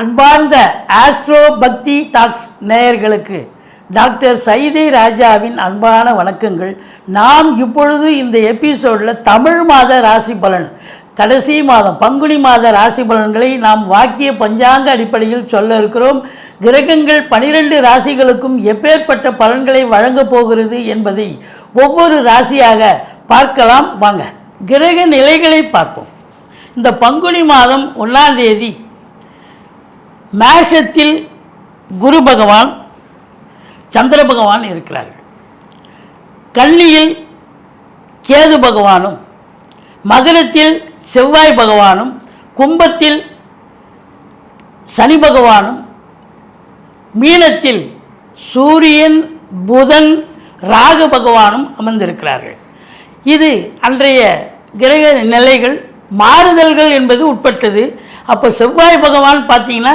அன்பார்ந்த ஆஸ்ட்ரோ பக்தி டாக்ஸ் நேயர்களுக்கு டாக்டர் சைதை ராஜாவின் அன்பான வணக்கங்கள். நாம் இப்பொழுது இந்த எபிசோடில் தமிழ் மாத ராசி பலன் கடைசி மாதம் பங்குனி மாத ராசி பலன்களை நாம் வாக்கிய பஞ்சாங்க அடிப்படையில் சொல்ல இருக்கிறோம். கிரகங்கள் பனிரெண்டு ராசிகளுக்கும் எப்பேற்பட்ட பலன்களை வழங்கப் போகிறது என்பதை ஒவ்வொரு ராசியாக பார்க்கலாம். வாங்க கிரக நிலைகளை பார்ப்போம். இந்த பங்குனி மாதம் ஒன்றாம் தேதி மேஷத்தில் குரு பகவான் சந்திர பகவான் இருக்கிறார்கள். கன்னியில் கேது பகவானும் மகரத்தில் செவ்வாய் பகவானும் கும்பத்தில் சனி பகவானும் மீனத்தில் சூரியன் புதன் ராகு பகவானும் அமர்ந்திருக்கிறார்கள். இது அன்றைய கிரக நிலைகள் மாறுதல்கள் என்பது உட்பட்டது. அப்போ செவ்வாய் பகவான் பார்த்தீங்கன்னா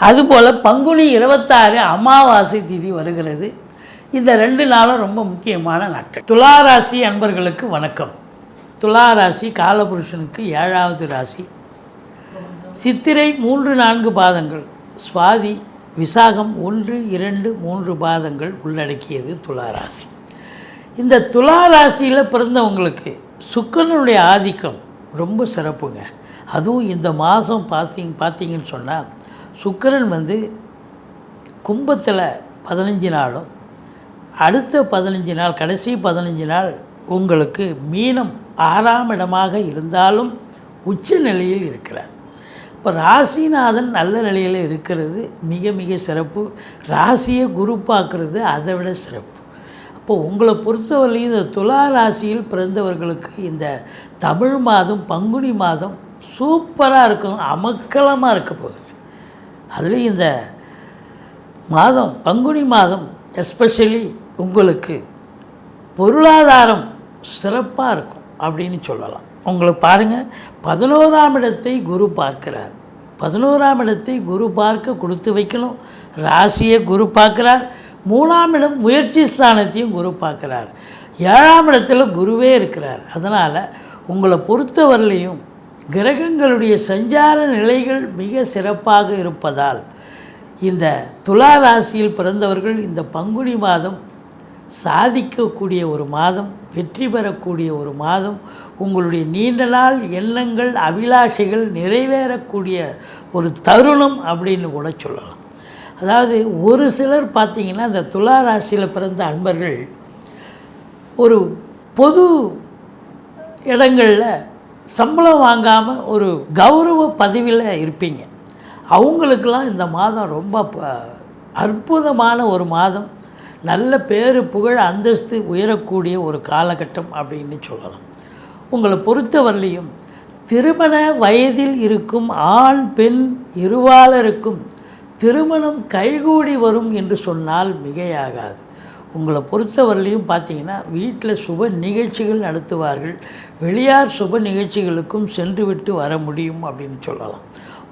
அதுபோல் பங்குனி இருபத்தாறு அமாவாசை திதி வருகிறது. இந்த ரெண்டு நாளும் ரொம்ப முக்கியமான நாட்கள். துளாராசி அன்பர்களுக்கு வணக்கம். துளாராசி காலபுருஷனுக்கு ஏழாவது ராசி. சித்திரை மூன்று நான்கு பாதங்கள். சுவாதி விசாகம் ஒன்று இரண்டு மூன்று பாதங்கள் உள்ளடக்கியது துளாராசி. இந்த துளாராசியில் பிறந்தவங்களுக்கு சுக்கரனுடைய ஆதிக்கம் ரொம்ப சிறப்புங்க. அதுவும் இந்த மாதம் பார்த்தீங்க பார்த்தீங்கன்னு சொன்னால் சுக்கிரன் வந்து கும்பத்தில் பதினஞ்சு நாளும் அடுத்த பதினஞ்சு நாள் கடைசி பதினஞ்சு நாள் உங்களுக்கு மீனம் ஆறாம் இடமாக இருந்தாலும் உச்ச நிலையில் இருக்கிறார். இப்போ ராசிநாதன் நல்ல நிலையில் இருக்கிறது மிக மிக சிறப்பு. ராசியை குரு அதை விட சிறப்பு. அப்போ உங்களை பொறுத்தவரையும் இந்த துலா ராசியில் பிறந்தவர்களுக்கு இந்த தமிழ் மாதம் பங்குனி மாதம் சூப்பராக இருக்கும் அமக்கலமாக இருக்க போகுது. அதுலேயும் இந்த மாதம் பங்குனி மாதம் எஸ்பெஷலி உங்களுக்கு பொருளாதாரம் சிறப்பாக இருக்கும் அப்படின்னு சொல்லலாம். உங்களுக்கு பாருங்கள் பதினோராம் இடத்தை குரு பார்க்கிறார். பதினோராம் இடத்தை குரு பார்க்க கொடுத்து வைக்கணும். ராசியை குரு பார்க்குறார். மூணாம் இடம் முயற்சி ஸ்தானத்தையும் குரு பார்க்குறார். ஏழாம் இடத்துல குருவே இருக்கிறார். அதனால் உங்களை பொறுத்தவரையிலையும் கிரகங்களுடைய சஞ்சார நிலைகள் மிக சிறப்பாக இருப்பதால் இந்த துலா ராசியில் பிறந்தவர்கள் இந்த பங்குனி மாதம் சாதிக்கக்கூடிய ஒரு மாதம் வெற்றி பெறக்கூடிய ஒரு மாதம் உங்களுடைய நீண்ட நாள் எண்ணங்கள் அபிலாஷைகள் நிறைவேறக்கூடிய ஒரு தருணம் அப்படின்னு கூட சொல்லலாம். அதாவது ஒரு சிலர் பார்த்திங்கன்னா இந்த துலா ராசியில் பிறந்த அன்பர்கள் ஒரு பொது இடங்களில் சம்பளம் வாங்காமல் ஒரு கௌரவ பதவியில் இருப்பீங்க. அவங்களுக்கெல்லாம் இந்த மாதம் ரொம்ப ப- அற்புதமான ஒரு மாதம். நல்ல பேரு புகழ் அந்தஸ்து உயரக்கூடிய ஒரு காலகட்டம் அப்படின்னு சொல்லலாம். உங்களை பொறுத்தவரையிலையும் திருமண வயதில் இருக்கும் ஆண் பெண் இருவாளருக்கும் திருமணம் கைகூடி வரும் என்று சொன்னால் மிகையாகாது. உங்களை பொறுத்தவரையிலையும் பார்த்தீங்கன்னா வீட்டில் சுப நிகழ்ச்சிகள் நடத்துவார்கள். வெளியார் சுப நிகழ்ச்சிகளுக்கும் சென்றுவிட்டு வர முடியும் அப்படின்னு சொல்லலாம்.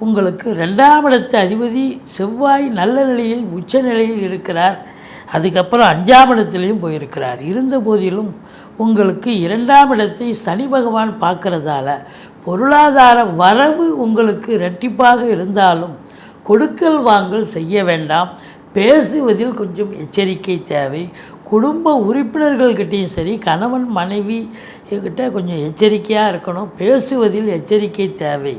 உங்களுக்கு ரெண்டாம் இடத்து அதிபதி செவ்வாய் நல்ல நிலையில் உச்ச நிலையில் இருக்கிறார். அதுக்கப்புறம் அஞ்சாம் இடத்துலையும் போயிருக்கிறார். இருந்த போதிலும் உங்களுக்கு இரண்டாம் இடத்தை சனி பகவான் பார்க்கறதால பொருளாதார வரவு உங்களுக்கு இரட்டிப்பாக இருந்தாலும் கொடுக்கல் வாங்கல் செய்ய வேண்டாம். பேசுவதில் கொஞ்சம் எச்சரிக்கை தேவை. குடும்ப உறுப்பினர்கள்கிட்டையும் சரி கணவன் மனைவி கிட்ட கொஞ்சம் எச்சரிக்கையாக இருக்கணும். பேசுவதில் எச்சரிக்கை தேவை.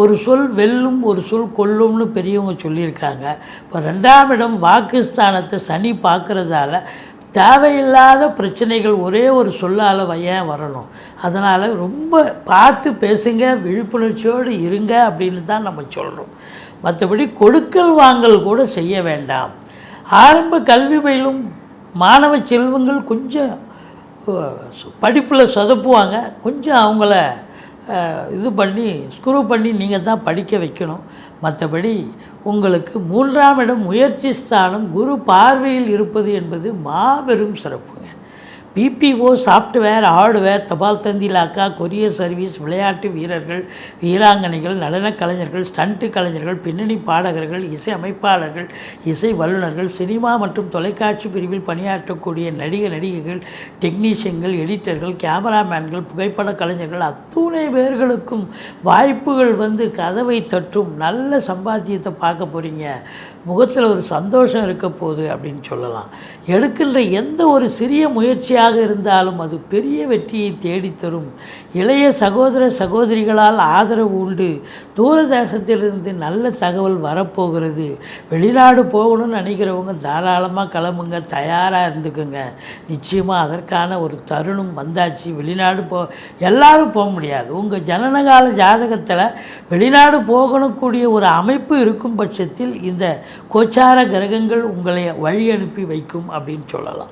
ஒரு சொல் வெல்லும் ஒரு சொல் கொல்லும்னு பெரியவங்க சொல்லியிருக்காங்க. இப்போ ரெண்டாம் இடம் வாக்குஸ்தானத்தை சனி பார்க்குறதால தேவையில்லாத பிரச்சனைகள் ஒரே ஒரு சொல்லால் ஏன் வரணும்? அதனால் ரொம்ப பார்த்து பேசுங்க விழிப்புணர்ச்சியோடு இருங்க அப்படின்னு தான் நம்ம சொல்கிறோம் மற்றபடி கொடுக்கல் வாங்கல் கூட செய்ய வேண்டாம். ஆரம்ப கல்வி பயிலும் மாணவ செல்வங்கள் கொஞ்சம் படிப்பில் சொதப்புவாங்க. கொஞ்சம் அவங்கள இது பண்ணி ஸ்க்ரூ பண்ணி நீங்கள் தான் படிக்க வைக்கணும். மற்றபடி உங்களுக்கு மூன்றாம் இடம் முயற்சி ஸ்தானம் குரு பார்வையில் இருப்பது என்பது மாபெரும் சிறப்பு. பிபிஓ சாஃப்ட்வேர் ஹார்ட்வேர் தபால் தந்தி இலாக்கா கொரியர் சர்வீஸ் விளையாட்டு வீரர்கள் வீராங்கனைகள் நடனக் கலைஞர்கள் ஸ்டண்ட்டு கலைஞர்கள் பின்னணி பாடகர்கள் இசை அமைப்பாளர்கள் இசை வல்லுநர்கள் சினிமா மற்றும் தொலைக்காட்சி பிரிவில் பணியாற்றக்கூடிய நடிகர் நடிகைகள் டெக்னீஷியன்கள் எடிட்டர்கள் கேமராமேன்கள் புகைப்பட கலைஞர்கள் அத்துணை பேர்களுக்கும் வாய்ப்புகள் வந்து கதவை தட்டும். நல்ல சம்பாத்தியத்தை பார்க்க போகிறீங்க முகத்தில் ஒரு சந்தோஷம் இருக்க போகுது அப்படின்னு சொல்லலாம். எடுக்கின்ற எந்த ஒரு சிறிய முயற்சியாக இருந்தாலும் அது பெரிய வெற்றியை தேடித்தரும். இளைய சகோதர சகோதரிகளால் ஆதரவு உண்டு. தூரதேசத்திலிருந்து நல்ல தகவல் வரப்போகிறது. வெளிநாடு போகணும்னு நினைக்கிறவங்க தாராளமாக கிளம்புங்க தயாராக இருந்துக்குங்க. நிச்சயமாக அதற்கான ஒரு தருணம் வந்தாச்சு. வெளிநாடு போ எல்லாரும் போக முடியாது. உங்கள் ஜனனகால ஜாதகத்தில் வெளிநாடு போகணுக்கூடிய ஒரு அமைப்பு இருக்கும் பட்சத்தில் இந்த கோச்சார கிரகங்கள் உங்களை வழி அனுப்பி வைக்கும் அப்படின்னு சொல்லலாம்.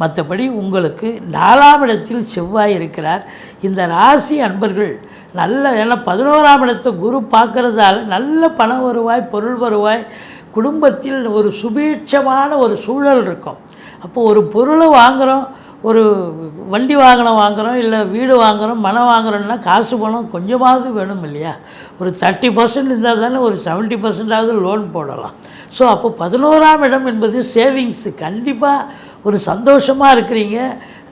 மற்றபடி உங்களுக்கு நாலாம் இடத்தில் செவ்வாய் இருக்கிறார். இந்த ராசி அன்பர்கள் நல்ல ஏன்னா பதினோராம் இடத்தை குரு பார்க்கறதால நல்ல பண வருவாய் பொருள் வருவாய் குடும்பத்தில் ஒரு சுபீட்சமான ஒரு சூழல் இருக்கும். அப்போ ஒரு பொருளை வாங்குகிறோம் ஒரு வண்டி வாகனம் வாங்குகிறோம் இல்லை வீடு வாங்குகிறோம் மனம் வாங்குகிறோம்னா காசு பணம் கொஞ்சமாவது வேணும் இல்லையா? ஒரு தேர்ட்டி பர்சன்ட் இருந்தால் தானே ஒரு செவன்ட்டி பர்சன்டாவது லோன் போடலாம். ஸோ அப்போ பதினோராம் இடம் என்பது சேவிங்ஸு கண்டிப்பாக ஒரு சந்தோஷமாக இருக்கிறீங்க.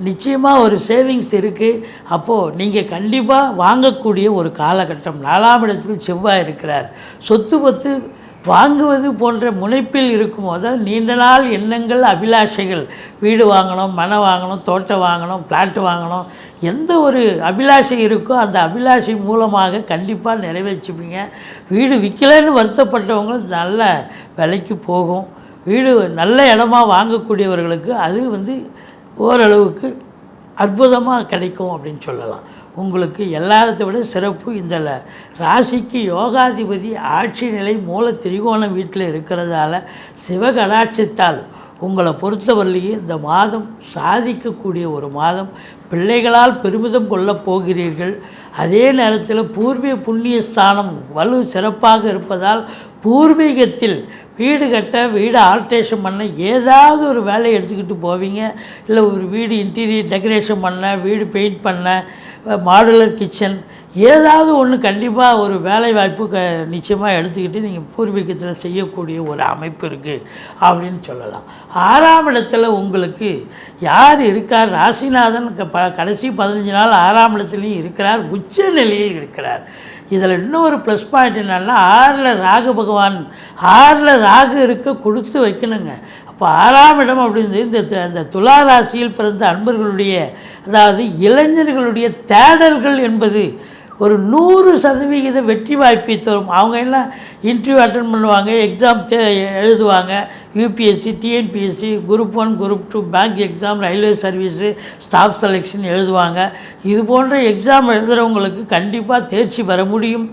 நிச்சயமாக ஒரு சேவிங்ஸ் இருக்குது அப்போது நீங்கள் கண்டிப்பாக வாங்கக்கூடிய ஒரு காலகட்டம் நாலாம் இடத்தில் செவ்வாய் இருக்கிறார். சொத்து பத்து வாங்குவது போன்ற முனைப்பில் இருக்கும் போது நீண்ட நாள் எண்ணங்கள் அபிலாஷைகள் வீடு வாங்கணும் மனை வாங்கணும் தோட்டம் வாங்கணும் ஃப்ளாட்டு வாங்கணும் எந்த ஒரு அபிலாஷை இருக்கோ அந்த அபிலாஷை மூலமாக கண்டிப்பாக நிறைவேற்றிப்பீங்க. வீடு விற்கலைன்னு வருத்தப்பட்டவங்களும் நல்ல விலைக்கு போகும். வீடு நல்ல இடமா வாங்கக்கூடியவர்களுக்கு அது வந்து ஓரளவுக்கு அற்புதமாக கிடைக்கும் அப்படின்னு சொல்லலாம். உங்களுக்கு எல்லாத்தை விட சிறப்பு இந்த ல- ராசிக்கு யோகாதிபதி ஆட்சி நிலை மூல திரிகோணம் வீட்டில் இருக்கிறதால சிவகடாட்சத்தால் உங்களை பொறுத்தவரையிலேயே இந்த மாதம் சாதிக்கக்கூடிய ஒரு மாதம். பிள்ளைகளால் பெருமிதம் கொள்ளப் போகிறீர்கள். அதே நேரத்தில் பூர்வீக புண்ணிய ஸ்தானம் வலு சிறப்பாக இருப்பதால் பூர்வீகத்தில் வீடு கட்ட வீடு ஆல்ட்ரேஷன் பண்ண ஏதாவது ஒரு வேலையை எடுத்துக்கிட்டு போவீங்க. இல்லை ஒரு வீடு இன்டீரியர் டெக்கரேஷன் பண்ண வீடு பெயிண்ட் பண்ண மாடுலர் கிச்சன் ஏதாவது ஒன்று கண்டிப்பாக ஒரு வேலை வாய்ப்பு க நிச்சயமாக எடுத்துக்கிட்டு நீங்கள் பூர்வீகத்தில் செய்யக்கூடிய ஒரு அமைப்பு இருக்குது அப்படின்னு சொல்லலாம். ஆறாம் இடத்துல உங்களுக்கு யார் இருக்கார்? ராசிநாதன் ப கடைசி பதினஞ்சு நாள் ஆறாம் இடத்துலையும் இருக்கிறார் உச்ச நிலையில் இருக்கிறார். இதில் இன்னொரு ப்ளஸ் பாயிண்ட் என்னென்னா ஆறில் ராகு பகவான் ஆறில் ராகு இருக்க கொடுத்து வைக்கணுங்க. அப்போ ஆறாம் இடம் அப்படின்னு இந்த அந்த துலா ராசியில் பிறந்த அன்பர்களுடைய அதாவது இளைஞர்களுடைய தேடல்கள் என்பது ஒரு நூறு சதவிகித வெற்றி வாய்ப்பை தரும். அவங்க என்ன இன்டர்வியூ அட்டன் பண்ணுவாங்க எக்ஸாம் தே எழுதுவாங்க. UPSC TNPSC group one group two bank exam railway service staff selection எழுதுவாங்க. இது போன்ற எக்ஸாம் எழுதுகிறவங்களுக்கு கண்டிப்பாக தேர்ச்சி பெற முடியும்.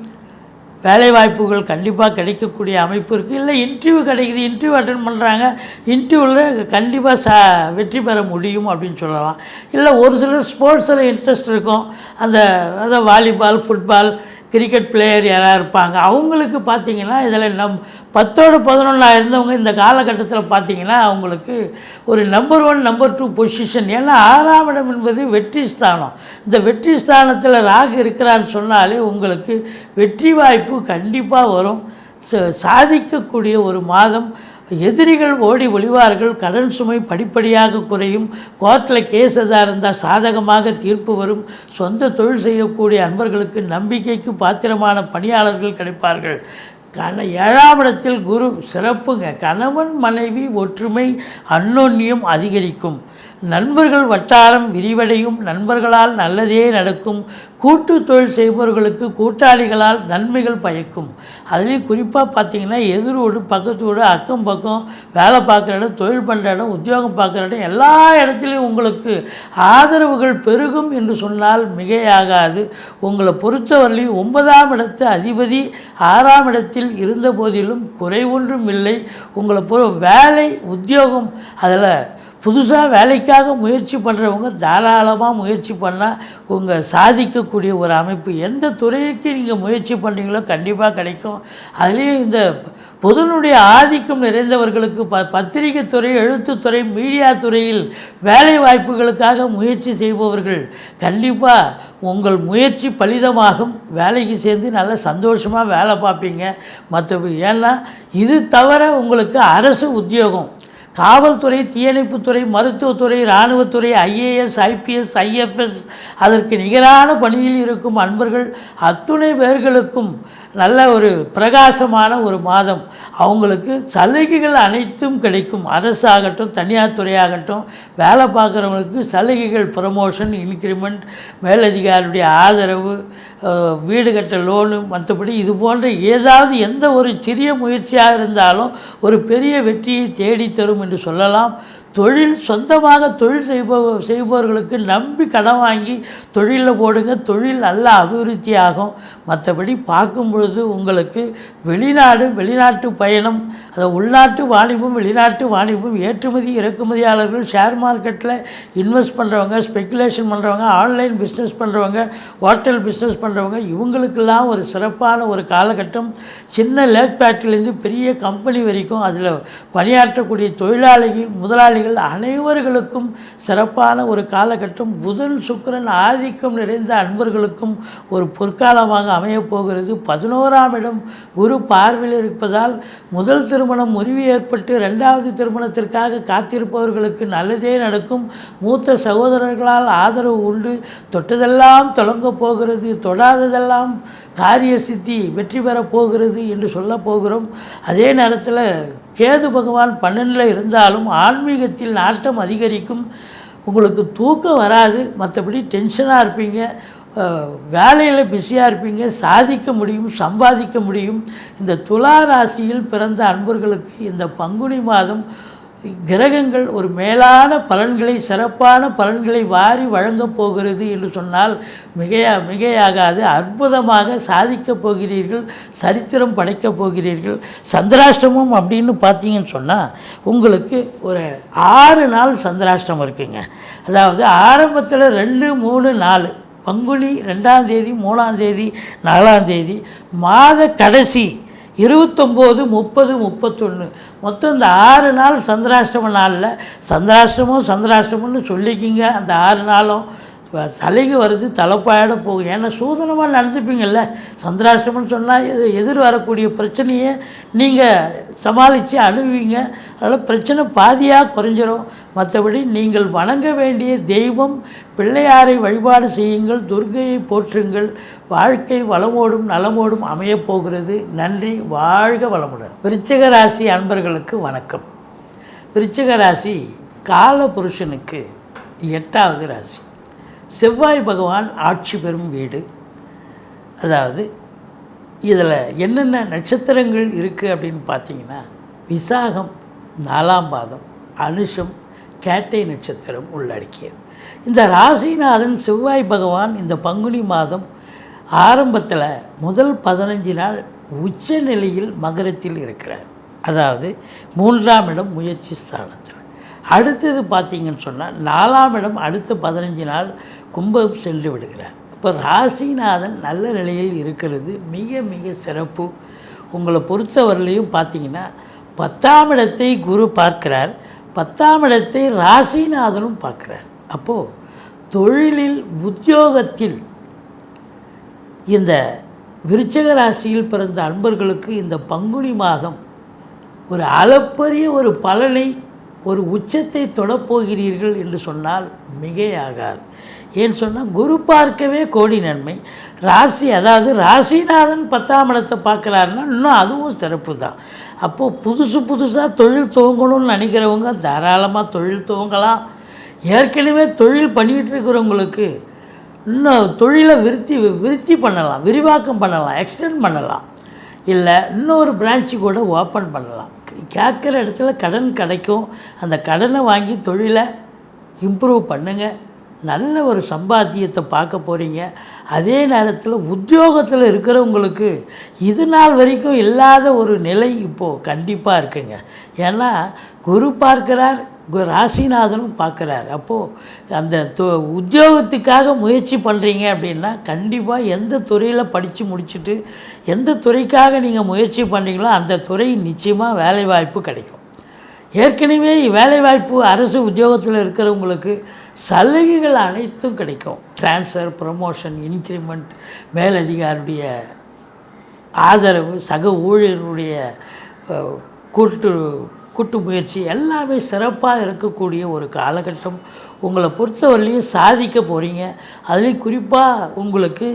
வேலை வாய்ப்புகள் கண்டிப்பாக கிடைக்கக்கூடிய அமைப்பு இருக்குது இல்லை இன்டர்வியூ கிடைக்குது இன்டர்வியூ அட்டன் பண்ணுறாங்க இன்டர்வியூவில் கண்டிப்பாக ச வெற்றி பெற முடியும் அப்படின்னு சொல்லலாம். இல்லை ஒரு சிலர் ஸ்போர்ட்ஸில் இன்ட்ரெஸ்ட் இருக்கும். அந்த அதாவது வாலிபால் ஃபுட்பால் கிரிக்கெட் பிளேயர் யாராக இருப்பாங்க. அவங்களுக்கு பார்த்திங்கன்னா இதில் நம் பத்தோடு பதினொன்றா இருந்தவங்க இந்த காலகட்டத்தில் பார்த்தீங்கன்னா அவங்களுக்கு ஒரு number one number two position ஏன்னா ஆறாம் இடம் என்பது வெற்றி ஸ்தானம். இந்த வெற்றி ஸ்தானத்தில் ராகு இருக்கிறான்னு சொன்னாலே உங்களுக்கு வெற்றி வாய்ப்பு கண்டிப்பாக வரும். ச- சாதிக்கக்கூடிய ஒரு மாதம் எதிரிகள் ஓடி ஒளிவார்கள் கடன் சுமை படிப்படியாக குறையும் கோர்ட்டில் கேஸ் எதாக இருந்தால் சாதகமாக தீர்ப்பு வரும். சொந்த தொழில் செய்யக்கூடிய அன்பர்களுக்கு நம்பிக்கைக்கு பாத்திரமான பணியாளர்கள் கிடைப்பார்கள். கண ஏழாம் இடத்தில் குரு சிறப்புங்க. கணவன் மனைவி ஒற்றுமை அன்னோன்யம் அதிகரிக்கும். நண்பர்கள் வட்டாரம் விரிவடையும் நண்பர்களால் நல்லதே நடக்கும். கூட்டு தொழில் செய்பவர்களுக்கு கூட்டாளிகளால் நன்மைகள் பயக்கும். அதுலேயும் குறிப்பாக பார்த்தீங்கன்னா எதிரோடு பக்கத்தோடு அக்கம் பக்கம் வேலை பார்க்குற இடம் தொழில் பண்ணுற இடம் உத்தியோகம் பார்க்குற இடம் எல்லா இடத்துலையும் உங்களுக்கு ஆதரவுகள் பெருகும் என்று சொன்னால் மிகையாகாது. உங்களை பொறுத்தவரையிலும் ஒன்பதாம் இடத்து அதிபதி ஆறாம் இடத்தில் இருந்த போதிலும் குறை ஒன்றும் இல்லை. உங்களை பொ வேலை உத்தியோகம் அதில் புதுசாக வேலைக்காக முயற்சி பண்ணுறவங்க தாராளமாக முயற்சி பண்ணால் உங்கள் சாதிக்கக்கூடிய ஒரு அமைப்பு எந்த துறைக்கு நீங்கள் முயற்சி பண்ணுறீங்களோ கண்டிப்பாக கிடைக்கும். அதுலேயும் இந்த பொதுனுடைய ஆதிக்கம் நிறைந்தவர்களுக்கு ப பத்திரிகை துறை எழுத்துத்துறை மீடியா துறையில் வேலை வாய்ப்புகளுக்காக முயற்சி செய்பவர்கள் கண்டிப்பாக உங்கள் முயற்சி பலிதமாகும். வேலைக்கு சேர்ந்து நல்ல சந்தோஷமாக வேலை பார்ப்பீங்க. மற்றபடி ஏன்னா இது தவிர உங்களுக்கு அரசு உத்தியோகம். காவல்துறை தீயணைப்புத்துறை மருத்துவத்துறை இராணுவத்துறை ஐஏஎஸ் ஐபிஎஸ் ஐஎஃப்எஸ் அதற்கு நிகரான பணியில் இருக்கும் அன்பர்கள் அத்துணை பேர்களுக்கும் நல்ல ஒரு பிரகாசமான ஒரு மாதம். அவங்களுக்கு சலுகைகள் அனைத்தும் கிடைக்கும். அரசாகட்டும் தனியார் துறையாகட்டும் வேலை பார்க்குறவங்களுக்கு சலுகைகள் ப்ரமோஷன் இன்க்ரிமெண்ட் மேலதிகாரியுடைய ஆதரவு வீடு கட்ட லோனு மற்றபடி இது போன்ற ஏதாவது எந்த ஒரு சிறிய முயற்சியாக இருந்தாலும் ஒரு பெரிய வெற்றியை தேடித்தரும் என்று சொல்லலாம். தொழில் சொந்தமாக தொழில் செய்பவ செய்பவர்களுக்கு நம்பி கடன் வாங்கி தொழிலில் போடுங்க. தொழில் நல்ல அபிவிருத்தி ஆகும் மற்றபடி பார்க்கும் பொழுது உங்களுக்கு வெளிநாடு வெளிநாட்டு பயணம் அதை உள்நாட்டு வாணிபம் வெளிநாட்டு வாணிபம் ஏற்றுமதி இறக்குமதியாளர்கள் ஷேர் மார்க்கெட்டில் இன்வெஸ்ட் பண்ணுறவங்க ஸ்பெக்குலேஷன் பண்ணுறவங்க ஆன்லைன் பிஸ்னஸ் பண்ணுறவங்க ஹோட்டல் பிஸ்னஸ் பண்ணுறவங்க இவங்களுக்கெல்லாம் ஒரு சிறப்பான ஒரு காலகட்டம். சின்ன லேத் பேட்டிலேருந்து பெரிய கம்பெனி வரைக்கும் அதில் பணியாற்றக்கூடிய தொழிலாளிகள் முதலாளிகள் அனைவர்களுக்கும் சிறப்பான ஒரு காலகட்டம். புதன் சுக்கிரன் ஆதிக்கம் நிறைந்த அன்பர்களுக்கும் ஒரு பொற்காலமாக அமையப்போகிறது பதினோராம் இடம் குரு பார்வையில் இருப்பதால் முதல் திருமணம் முறிவு ஏற்பட்டு ரெண்டாவது திருமணத்திற்காக காத்திருப்பவர்களுக்கு நல்லதே நடக்கும். மூத்த சகோதரர்களால் ஆதரவு உண்டு. தொட்டதெல்லாம் தொடங்கப் போகிறது. தொடாததெல்லாம் காரிய சித்தி வெற்றி பெறப் போகிறது என்று சொல்லப் போகிறோம். அதே நேரத்தில் கேது பகவான் பன்னெண்டில் இருந்தாலும் ஆன்மீகத்தில் நாட்டம் அதிகரிக்கும். உங்களுக்கு தூக்கம் வராது. மற்றபடி டென்ஷனாக இருப்பீங்க. வேலையில் பிஸியாக இருப்பீங்க. சாதிக்க முடியும் சம்பாதிக்க முடியும். இந்த துலா ராசியில் பிறந்த அன்பர்களுக்கு இந்த பங்குனி மாதம் கிரகங்கள் ஒரு மேலான பலன்களை சிறப்பான பலன்களை வாரி வழங்கப் போகிறது என்று சொன்னால் மிகையா மிகையாகாது. அற்புதமாக சாதிக்கப் போகிறீர்கள் சரித்திரம் படைக்கப் போகிறீர்கள். சந்திராஷ்டமம் அப்படின்னு பார்த்தீங்கன்னு சொன்னால் உங்களுக்கு ஒரு ஆறு நாள் சந்திராஷ்டமம் இருக்குங்க. அதாவது ஆரம்பத்தில் ரெண்டு மூணு நாலு. பங்குனி ரெண்டாம் தேதி மூணாம் தேதி நாலாம் தேதி. மாத கடைசி இருபத்தொம்போது முப்பது முப்பத்தொன்று மொத்தம் இந்த ஆறு நாள் சந்திராஷ்டம நாளில் சந்திராஷ்டமம் சந்திராஷ்டமம்னு சொல்லிக்கிங்க. அந்த ஆறு நாளும் தலைக்கு வருது தலைப்பாயிட போகும் ஏன்னா சூதனமாக நடந்துப்பீங்கள்ல சந்திராஷ்டமம்னு சொன்னால் எது எதிர் வரக்கூடிய பிரச்சனையை நீங்கள் சமாளித்து அணுவீங்க அதனால் பிரச்சனை பாதியாக குறைஞ்சிரும். மற்றபடி நீங்கள் வணங்க வேண்டிய தெய்வம் பிள்ளையாரை வழிபாடு செய்யுங்கள் துர்கையை போற்றுங்கள். வாழ்க்கை வளமோடும் நலமோடும் அமையப் போகிறது. நன்றி வாழ்க வளமுடன். விருச்சிக ராசி அன்பர்களுக்கு வணக்கம். விருச்சிக ராசி கால புருஷனுக்கு எட்டாவது ராசி. செவ்வாய் பகவான் ஆட்சி பெறும் வீடு. அதாவது இதில் என்னென்ன நட்சத்திரங்கள் இருக்குது அப்படின்னு பார்த்தீங்கன்னா விசாகம் நாலாம் பாதம் அனுஷம் கேட்டை நட்சத்திரம் உள்ளடக்கியது. இந்த ராசிநாதன் செவ்வாய் பகவான் இந்த பங்குனி மாதம் ஆரம்பத்தில் முதல் பதினஞ்சு நாள் உச்ச நிலையில் மகரத்தில் இருக்கிறார். அதாவது மூன்றாம் இடம் முயற்சி ஸ்தானம். அடுத்தது பார்த்தீங்கன்னு சொன்னால் நாலாம் இடம் அடுத்த பதினஞ்சு நாள் கும்பம் சென்று விடுகிறார். இப்போ ராசிநாதன் நல்ல நிலையில் இருக்கிறது மிக மிக சிறப்பு. உங்களை பொறுத்தவரையிலையும் பார்த்தீங்கன்னா பத்தாம் இடத்தை குரு பார்க்கிறார் பத்தாம் இடத்தை ராசிநாதனும் பார்க்குறார். அப்போது தொழிலில் உத்தியோகத்தில் இந்த விருச்சக ராசியில் பிறந்த அன்பர்களுக்கு இந்த பங்குனி மாதம் ஒரு அளப்பரிய ஒரு பலனை ஒரு உச்சத்தை தொடப்போகிறீர்கள் என்று சொன்னால் மிகையாகாது. ஏன்னு சொன்னால் குரு பார்க்கவே கோடி நன்மை. ராசி அதாவது ராசிநாதன் பத்தாம் இடத்தை பார்க்குறாருன்னா இன்னும் அதுவும் சிறப்பு தான். அப்போது புதுசு புதுசாக தொழில் துவங்கணும்னு நினைக்கிறவங்க தாராளமாக தொழில் துவங்கலாம். ஏற்கனவே தொழில் பண்ணிக்கிட்டு இருக்கிறவங்களுக்கு இன்னும் தொழிலை விருத்தி விருத்தி பண்ணலாம் விரிவாக்கம் பண்ணலாம் எக்ஸ்டெண்ட் பண்ணலாம். இல்லை இன்னொரு பிரான்ச்சு கூட ஓப்பன் பண்ணலாம். கேட்குற இடத்துல கடன் கிடைக்கும். அந்த கடனை வாங்கி தொழிலை இம்ப்ரூவ் பண்ணுங்கள் நல்ல ஒரு சம்பாத்தியத்தை பார்க்க போகிறீங்க அதே நேரத்தில் உத்தியோகத்தில் இருக்கிறவங்களுக்கு இது நாள் வரைக்கும் இல்லாத ஒரு நிலை இப்போது கண்டிப்பாக இருக்குங்க. ஏன்னா குரு பார்க்கிறார் ராசிநாதனும் பார்க்குறாரு. அப்போது அந்த தொ உத்தியோகத்துக்காக முயற்சி பண்ணுறீங்க அப்படின்னா கண்டிப்பாக எந்த துறையில் படித்து முடிச்சுட்டு எந்த துறைக்காக நீங்கள் முயற்சி பண்ணுறீங்களோ அந்த துறை நிச்சயமாக வேலைவாய்ப்பு கிடைக்கும். ஏற்கனவே வேலைவாய்ப்பு அரசு உத்தியோகத்தில் இருக்கிறவங்களுக்கு சலுகைகள் அனைத்தும் கிடைக்கும். ட்ரான்ஸ்ஃபர் ப்ரமோஷன் இன்க்ரிமெண்ட் மேலதிகாரியுடைய ஆதரவு சக ஊழியர்களுடைய கூட்டு கூட்டு முயற்சி எல்லாமே சிறப்பாக இருக்கக்கூடிய ஒரு காலகட்டம். உங்களை பொறுத்தவரையிலையும் சாதிக்க போகிறீங்க அதுலேயும் குறிப்பாக உங்களுக்கு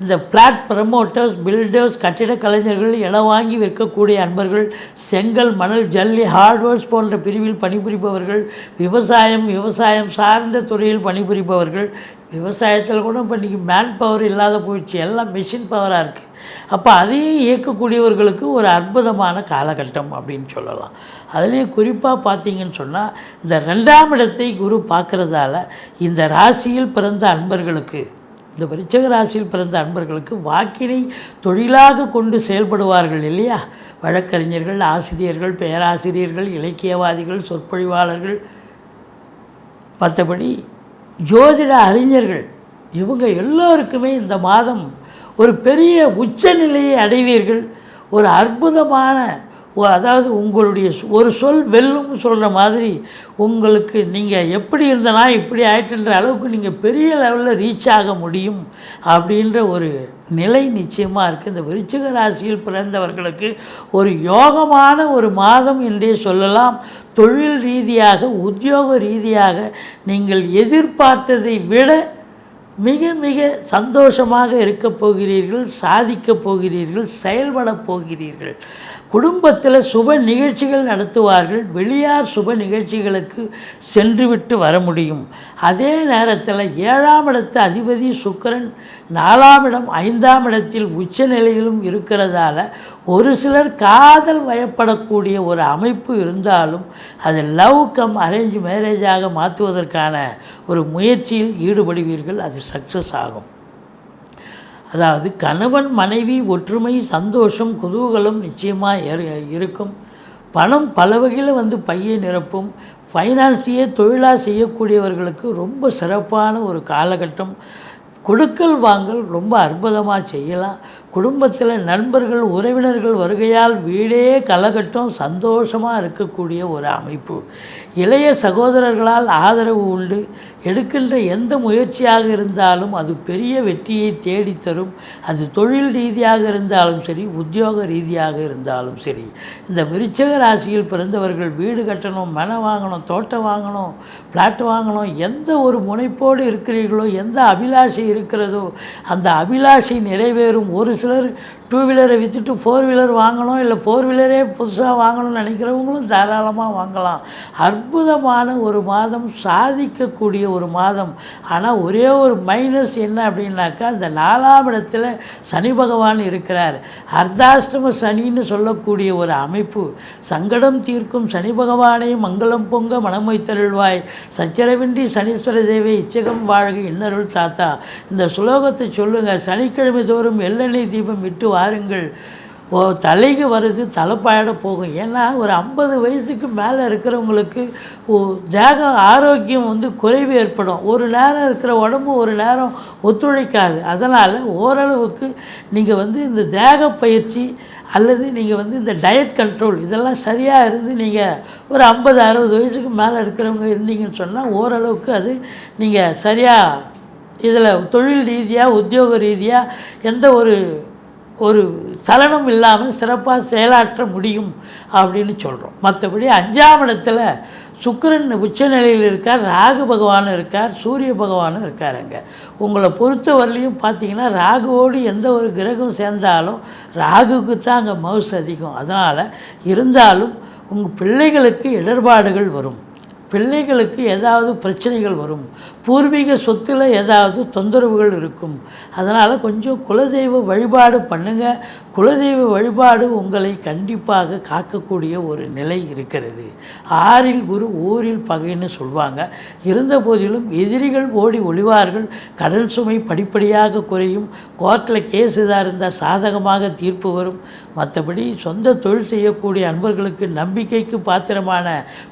இந்த ஃப்ளாட் ப்ரமோட்டர்ஸ் பில்டர்ஸ் கட்டிட கலைஞர்கள் இடம் வாங்கி விற்கக்கூடிய அன்பர்கள் செங்கல் மணல் ஜல்லி ஹார்ட்வேர்ஸ் போன்ற பிரிவில் பணிபுரிபவர்கள் விவசாயம் விவசாயம் சார்ந்த துறையில் பணிபுரிபவர்கள் விவசாயத்தில் கூட இப்போ இன்றைக்கி மேன் பவர் இல்லாத போயிடுச்சு. எல்லாம் மிஷின் பவராக இருக்குது அப்போ அதையும் இயக்கக்கூடியவர்களுக்கு ஒரு அற்புதமான காலகட்டம் அப்படின்னு சொல்லலாம். அதுலேயும் குறிப்பாக பார்த்தீங்கன்னு சொன்னால் இந்த ரெண்டாம் இடத்தை குரு பார்க்குறதால இந்த ராசியில் பிறந்த அன்பர்களுக்கு இந்த விருச்சக ராசியில் பிறந்த அன்பர்களுக்கு வாக்கினை தொழிலாக கொண்டு செயல்படுவார்கள் இல்லையா? வழக்கறிஞர்கள் ஆசிரியர்கள் பேராசிரியர்கள் இலக்கியவாதிகள் சொற்பொழிவாளர்கள். மற்றபடி ஜோதிட அறிஞர்கள் இவங்க எல்லோருக்குமே இந்த மாதம் ஒரு பெரிய உச்சநிலையை அடைவீர்கள். ஒரு அற்புதமான அதாவது உங்களுடைய ஒரு சொல் வெல்லும் சொல்கிற மாதிரி உங்களுக்கு நீங்கள் எப்படி இருந்தனா இப்படி ஆயிட்டுன்ற அளவுக்கு நீங்கள் பெரிய லெவலில் ரீச் ஆக முடியும் அப்படின்ற ஒரு நிலை நிச்சயமாக இருக்குது இந்த விருச்சிக ராசியில் பிறந்தவர்களுக்கு ஒரு யோகமான ஒரு மாதம் என்றே சொல்லலாம். தொழில் ரீதியாக உத்தியோக ரீதியாக நீங்கள் எதிர்பார்த்ததை விட மிக மிக சந்தோஷமாக இருக்கப் போகிறீர்கள் சாதிக்கப் போகிறீர்கள் செயல்படப் போகிறீர்கள். குடும்பத்தில் சுப நிகழ்ச்சிகள் நடத்துவார்கள். வெளியார் சுப நிகழ்ச்சிகளுக்கு சென்றுவிட்டு வர முடியும். அதே நேரத்தில் ஏழாம் இடத்து அதிபதி சுக்கரன் நாலாம் இடம் ஐந்தாம் இடத்தில் உச்ச நிலையிலும் இருக்கிறதால ஒரு சிலர் காதல் வயப்படக்கூடிய ஒரு அமைப்பு இருந்தாலும் அது லவ் கம் அரேஞ்ச் மேரேஜாக மாற்றுவதற்கான ஒரு முயற்சியில் ஈடுபடுவீர்கள். அது சக்ஸஸ் ஆகும். அதாவது கணவன் மனைவி ஒற்றுமை சந்தோஷம் குதூகலம் நிச்சயமாக ஏற- இருக்கும். பணம் பல வகையில் வந்து பையை நிரப்பும். ஃபைனான்ஸையே தொழிலாக செய்யக்கூடியவர்களுக்கு ரொம்ப சிறப்பான ஒரு காலகட்டம். கொடுக்கல் வாங்கல் ரொம்ப அற்புதமாக செய்யலாம். குடும்பத்தில் நண்பர்கள் உறவினர்கள் வருகையால் வீடே கலகட்டம் சந்தோஷமாக இருக்கக்கூடிய ஒரு அமைப்பு. இளைய சகோதரர்களால் ஆதரவு உண்டு. எடுக்கின்ற எந்த முயற்சியாக இருந்தாலும் அது பெரிய வெற்றியை தேடித்தரும் அது தொழில் ரீதியாக இருந்தாலும் சரி உத்தியோக ரீதியாக இருந்தாலும் சரி. இந்த விருச்சக ராசியில் பிறந்தவர்கள் வீடு கட்டணும் மனை வாங்கணும் தோட்டம் வாங்கணும் ஃப்ளாட் வாங்கணும் எந்த ஒரு முனைப்போடு இருக்கிறீர்களோ எந்த அபிலாஷை இருக்கிறதோ அந்த அபிலாஷை நிறைவேறும். ஒரு சிலர் டூ வீலரை விற்றுட்டு ஃபோர் வீலர் வாங்கணும் இல்லை ஃபோர் வீலரே புதுசாக வாங்கணும்னு நினைக்கிறவங்களும் தாராளமாக வாங்கலாம். அற்புதமான ஒரு மாதம் சாதிக்கக்கூடிய ஒரு மாதம். ஆனால் ஒரே ஒரு மைனஸ் என்ன அப்படின்னாக்கா அந்த நாலாம் இடத்துல சனி பகவான் இருக்கிறார். அர்த்தாஷ்டம சனின்னு சொல்லக்கூடிய ஒரு அமைப்பு. சங்கடம் தீர்க்கும் சனி பகவானை மங்களம் பொங்க மனம் சச்சரவின்றி சனீஸ்வர தேவை இச்சகம் வாழ்க இன்னருள் தாத்தா. இந்த சுலோகத்தை சொல்லுங்கள் சனிக்கிழமை தோறும் எள்ளெண்ணெய் தீபம் விட்டு வாருங்கள். தலைக்கு வருது தலைப்பாயிட போகும். ஏன்னா ஒரு ஐம்பது வயசுக்கு மேலே இருக்கிறவங்களுக்கு ஓ ஆரோக்கியம் வந்து குறைவு ஏற்படும். ஒரு நேரம் இருக்கிற உடம்பு ஒரு நேரம் ஒத்துழைக்காது. அதனால் ஓரளவுக்கு நீங்கள் வந்து இந்த தேக பயிற்சி அல்லது நீங்கள் வந்து இந்த டயட் கண்ட்ரோல் இதெல்லாம் சரியாக இருந்து நீங்கள் ஒரு ஐம்பது அறுபது வயசுக்கு மேலே இருக்கிறவங்க இருந்தீங்கன்னு சொன்னால் ஓரளவுக்கு அது நீங்கள் சரியாக இதில் தொழில் ரீதியாக உத்தியோக ரீதியாக எந்த ஒரு ஒரு சலனம் இல்லாமல் சிறப்பாக செயலாற்ற முடியும் அப்படின்னு சொல்கிறோம் மற்றபடி அஞ்சாம் இடத்துல உச்ச உச்சநிலையில் இருக்கார் ராகு பகவானும் இருக்கார் சூரிய பகவானும் இருக்கார் அங்கே. உங்களை பொறுத்த வரலையும் பார்த்தீங்கன்னா ராகுவோடு எந்த ஒரு கிரகம் சேர்ந்தாலும் ராகுக்கு தான் அங்கே மவுஸ் அதிகம். அதனால் இருந்தாலும் உங்கள் பிள்ளைகளுக்கு இடர்பாடுகள் வரும். பிள்ளைகளுக்கு ஏதாவது பிரச்சனைகள் வரும் பூர்வீக சொத்தில் ஏதாவது தொந்தரவுகள் இருக்கும் அதனால் கொஞ்சம் குலதெய்வ வழிபாடு பண்ணுங்கள் குலதெய்வ வழிபாடு உங்களை கண்டிப்பாக காக்கக்கூடிய ஒரு நிலை இருக்கிறது. ஆறில் குரு ஊரில் பகைன்னு சொல்லுவாங்க இருந்த போதிலும் எதிரிகள் ஓடி ஒளிவார்கள். கடல் சுமை படிப்படியாக குறையும். கோர்ட்டில் கேஸ் இதாக இருந்தால் சாதகமாக தீர்ப்பு வரும். மற்றபடி சொந்த தொழில் செய்யக்கூடிய அன்பர்களுக்கு நம்பிக்கைக்கு பாத்திரமான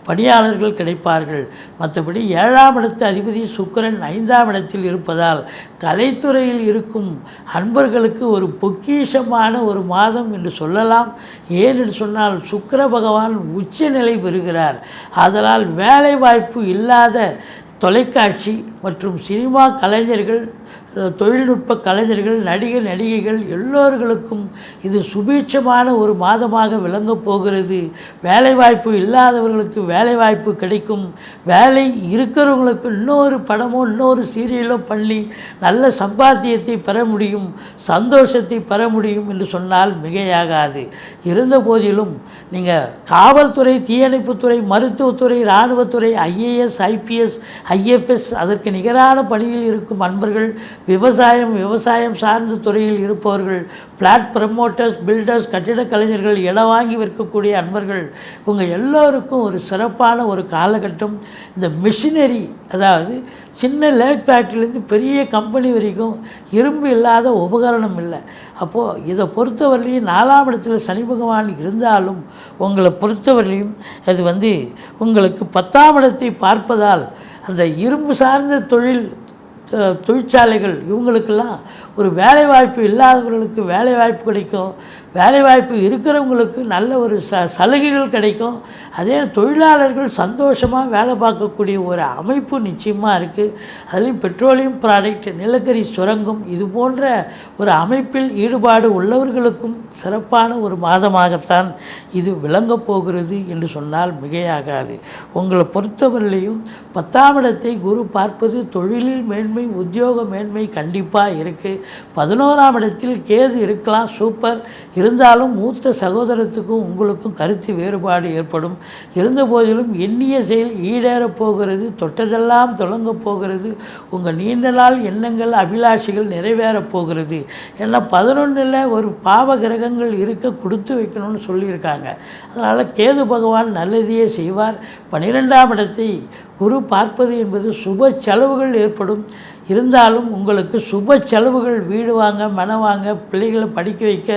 பணியாளர்கள் இருப்பார்கள். மற்றபடி ஏழாம் இடத்து அதிபதி சுக்கரன் ஐந்தாம் இடத்தில் இருப்பதால் கலைத்துறையில் இருக்கும் அன்பர்களுக்கு ஒரு பொக்கிஷமான ஒரு மாதம் என்று சொல்லலாம். ஏன் என்று சொன்னால் சுக்கர பகவான் உச்சநிலை பெறுகிறார். அதனால் வேலை வாய்ப்பு இல்லாத தொலைக்காட்சி மற்றும் சினிமா கலைஞர்கள் தொழில்நுட்ப கலைஞர்கள் நடிகர் நடிகைகள் எல்லோர்களுக்கும் இது சுபீட்சமான ஒரு மாதமாக விளங்கப் போகிறது. வேலைவாய்ப்பு இல்லாதவர்களுக்கு வேலைவாய்ப்பு கிடைக்கும். வேலை இருக்கிறவங்களுக்கு இன்னொரு படமோ இன்னொரு சீரியலோ பண்ணி நல்ல சம்பாத்தியத்தை பெற முடியும் சந்தோஷத்தை பெற முடியும் என்று சொன்னால் மிகையாகாது. இருந்த போதிலும் நீங்கள் காவல்துறை தீயணைப்புத்துறை மருத்துவத்துறை இராணுவத்துறை ஐஏஎஸ் ஐபிஎஸ் ஐஎஃப்எஸ் அதற்கு நிகரான பணியில் இருக்கும் அன்பர்கள் விவசாயம் விவசாயம் சார்ந்த துறையில் இருப்பவர்கள் ஃப்ளாட் ப்ரமோட்டர்ஸ் பில்டர்ஸ் கட்டிடக் கலைஞர்கள் இடம் வாங்கி விற்கக்கூடிய அன்பர்கள் இவங்க எல்லோருக்கும் ஒரு சிறப்பான ஒரு காலகட்டம். இந்த மிஷினரி அதாவது சின்ன லேட் ஃபேக்ட்ரிலேருந்து பெரிய கம்பெனி வரைக்கும் இரும்பு இல்லாத உபகரணம் இல்லை. அப்போது இதை பொறுத்தவரையிலையும் நாலாம் இடத்துல சனி பகவான் இருந்தாலும் உங்களை பொறுத்தவரையிலையும் அது வந்து உங்களுக்கு பத்தாம் இடத்தை பார்ப்பதால் அந்த இரும்பு சார்ந்த தொழில் தொழிற்சாலைகள் இவங்களுக்கெல்லாம் ஒரு வேலைவாய்ப்பு இல்லாதவர்களுக்கு வேலைவாய்ப்பு கிடைக்கும். வேலைவாய்ப்பு இருக்கிறவங்களுக்கு நல்ல ஒரு ச சலுகைகள் கிடைக்கும். அதே தொழிலாளர்கள் சந்தோஷமாக வேலை பார்க்கக்கூடிய ஒரு அமைப்பு நிச்சயமாக இருக்குது அதுலேயும் பெட்ரோலியம் ப்ராடக்ட் நிலக்கரி சுரங்கம் இது போன்ற ஒரு அமைப்பில் ஈடுபாடு உள்ளவர்களுக்கும் சிறப்பான ஒரு மாதமாகத்தான் இது விளங்கப் போகிறது என்று சொன்னால் மிகையாகாது. உங்களை பொறுத்தவரையிலையும் பத்தாம் இடத்தை குரு பார்ப்பது தொழிலில் மேன்மை உத்தியோக மேன்மை கண்டிப்பாக இருக்குது பதினோராம் இடத்தில் கேது இருக்கலாம் சூப்பர். இருந்தாலும் மூத்த சகோதரத்துக்கும் உங்களுக்கும் கருத்து வேறுபாடு ஏற்படும். இருந்த போதிலும் எண்ணிய செயல் ஈடேறப் போகிறது தொட்டதெல்லாம் தொடங்கப் போகிறது. உங்கள் நீண்ட நாள் எண்ணங்கள் அபிலாஷைகள் நிறைவேறப் போகிறது. ஏன்னா பதினொன்றில் ஒரு பாவ கிரகங்கள் இருக்க கொடுத்து வைக்கணும்னு சொல்லியிருக்காங்க. அதனால் கேது பகவான் நல்லதையே செய்வார். பன்னிரெண்டாம் இடத்தை குரு பார்ப்பது என்பது சுப செலவுகள் ஏற்படும். இருந்தாலும் உங்களுக்கு சுப செலவுகள் வீடு வாங்க மனம் வாங்க பிள்ளைகளை படிக்க வைக்க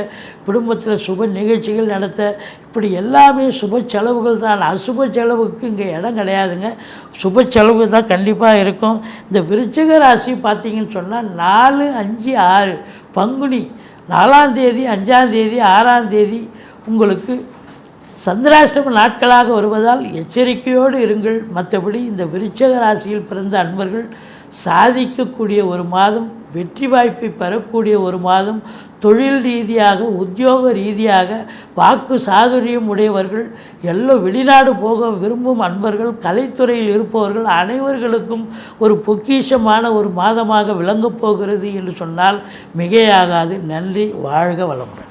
குடும்பத்தில் சுப நிகழ்ச்சிகள் நடத்த இப்படி எல்லாமே சுப செலவுகள் தான். அசுப செலவுக்கு இங்கே இடம் கிடையாதுங்க. சுப செலவு தான் கண்டிப்பாக இருக்கும். இந்த விருச்சிக ராசி பார்த்தீங்கன்னு சொன்னால் நாலு அஞ்சு ஆறு பங்குனி நாலாம் தேதி அஞ்சாம் தேதி ஆறாம் தேதி உங்களுக்கு சந்திராஷ்டம நாட்களாக வருவதால் எச்சரிக்கையோடு இருங்கள். மற்றபடி இந்த விருச்சக ராசியில் பிறந்த அன்பர்கள் சாதிக்கக்கூடிய ஒரு மாதம் வெற்றி வாய்ப்பை பெறக்கூடிய ஒரு மாதம் தொழில் ரீதியாக உத்தியோக ரீதியாக வாக்கு சாதுரியம் உடையவர்கள் எல்லோ வெளிநாடு போக விரும்பும் அன்பர்கள் கலைத்துறையில் இருப்பவர்கள் அனைவர்களுக்கும் ஒரு பொக்கிஷமான ஒரு மாதமாக விளங்கப் போகிறது என்று சொன்னால் மிகையாகாது. நன்றி வாழ்க வளமுடன்.